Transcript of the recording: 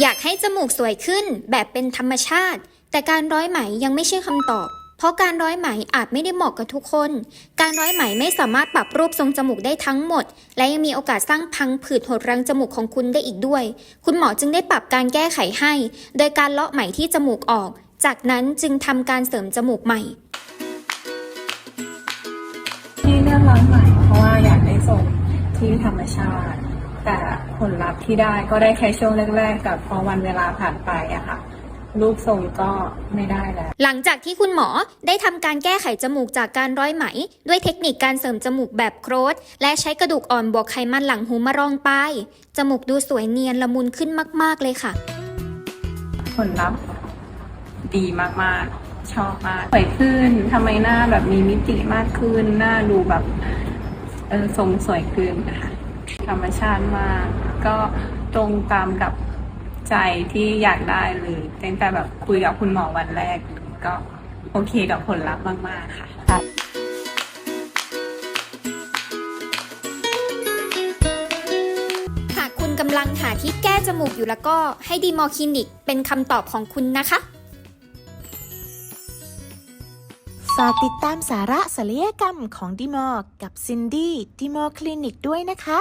อยากให้จมูกสวยขึ้นแบบเป็นธรรมชาติ แต่การร้อยไหมยังไม่ใช่คำตอบ เพราะการร้อยไหมอาจไม่ได้เหมาะกับทุกคน การร้อยไหมไม่สามารถปรับรูปทรงจมูกได้ทั้งหมด และยังมีโอกาสสร้างพังผืดหดรังจมูกของคุณได้อีกด้วย คุณหมอจึงได้ปรับการแก้ไขให้ โดยการเลาะไหมที่จมูกออก จากนั้นจึงทำการเสริมจมูกใหม่ที่เลือกร้านใหมเพราะว่าอยากได้ทรงที่ธรรมชาติ แต่ผลลัพธ์ที่ได้ก็ได้แค่ช่วงแรกๆกับพอวันเวลาผ่านไปอะค่ะรูปทรงก็ไม่ได้แล้ว หลังจากที่คุณหมอได้ทำการแก้ไขจมูกจากการร้อยไหม ด้วยเทคนิคการเสริมจมูกแบบโครสและใช้กระดูกอ่อนบวกไขมันหลังหูมารองป้ายจมูกดูสวยเนียนละมุนขึ้นมาก ๆ เลยค่ะ ผลลัพธ์ดีมากๆ ชอบมากสวยขึ้นทำไมหน้าแบบมีมิติมากขึ้น หน้าดูแบบเออทรงสวยขึ้นนะคะ ธรรมชาติมาก ก็ตรงตามกับใจที่อยากได้เลยตั้งแต่แบบคุยกับคุณหมอวันแรก ก็โอเคกับผลลัพธ์มาก ๆ ค่ะหากคุณกำลังหาที่แก้จมูกอยู่แล้วก็ให้ดีมอคลินิกเป็นคำตอบของคุณนะคะ ฝากติดตามสาระศัลยกรรมของดิมอร์กับซินดี้ดิมอร์คลินิกด้วยนะคะ